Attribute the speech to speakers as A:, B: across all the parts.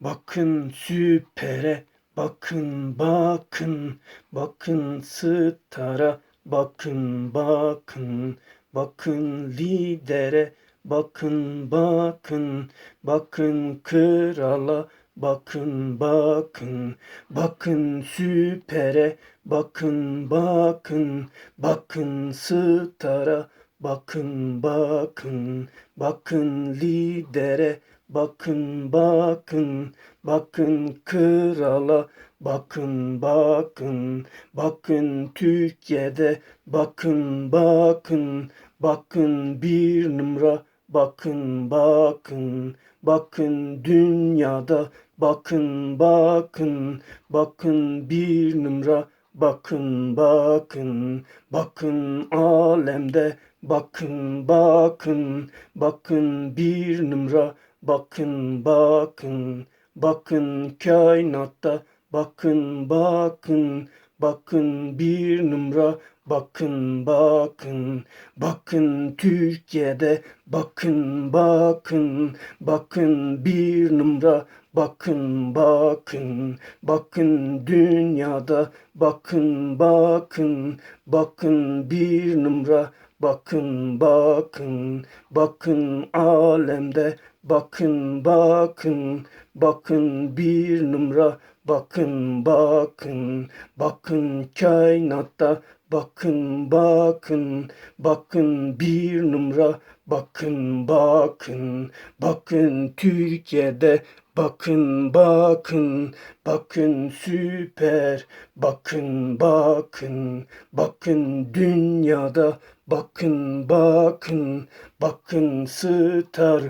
A: bakın süpere, bakın bakın, bakın stara, bakın bakın, bakın lidere, bakın bakın, bakın krala, bakın bakın, bakın süpere, bakın bakın, bakın stara, bakın bakın, bakın lidere, bakın bakın, bakın krala, bakın bakın, bakın Türkiye'de, bakın bakın, bakın bir numara, bakın bakın, bakın dünyada, bakın bakın, bakın bir numara, bakın bakın, bakın alemde, bakın bakın, bakın bir numara, bakın bakın, bakın kainatta, bakın bakın, bakın bir numara, bakın bakın, bakın Türkiye'de, bakın bakın, bakın bir numara, bakın bakın, bakın dünyada, bakın bakın, bakın bir numara, bakın bakın, bakın alemde, bakın bakın, bakın bir numara, bakın bakın, bakın kainatta, bakın bakın, bakın bir numara, bakın bakın, bakın Türkiye'de, bakın bakın, bakın süper, bakın bakın, bakın dünyada, bakın bakın, bakın star,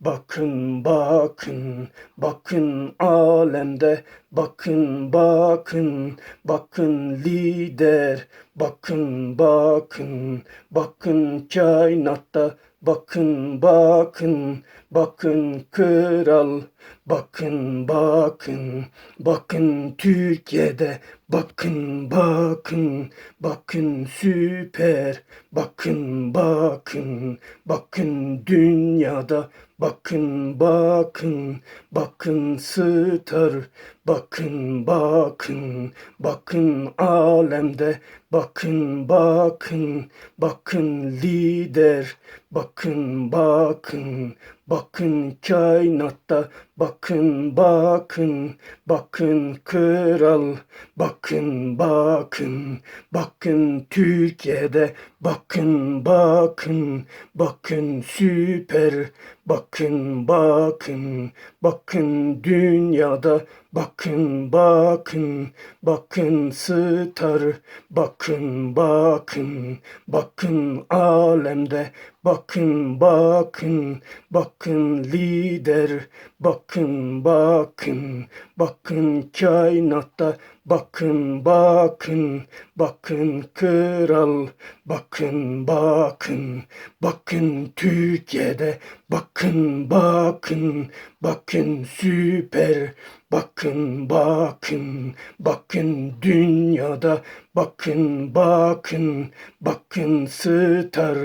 A: bakın bakın, bakın alemde, bakın bakın, bakın lider, bakın bakın, bakın kainatta, bakın bakın, bakın kral, bakın bakın, bakın Türkiye'de, bakın bakın, bakın süper, bakın bakın, bakın dünyada, bakın bakın, bakın star, bakın bakın, bakın alemde, bakın bakın, bakın lider, bakın bakın, bakın kainatta, bakın bakın, bakın kral, bakın bakın, bakın Türkiye'de, bakın bakın, bakın süper, bakın bakın, bakın dünyada, bakın bakın, bakın star, bakın bakın, bakın alemde, bakın bakın, bakın lider, bakın bakın, bakın kainatta, bakın bakın, bakın kral, bakın bakın, bakın Türkiye'de, bakın bakın, bakın süper, bakın bakın, bakın dünyada, bakın bakın, bakın star,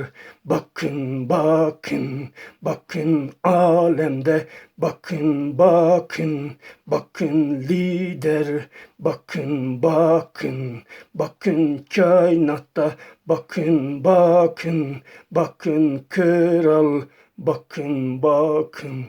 A: bakın bakın, bakın alemde, bakın bakın, bakın lider, bakın bakın, bakın kainatta, bakın bakın, bakın kral, bakın bakın.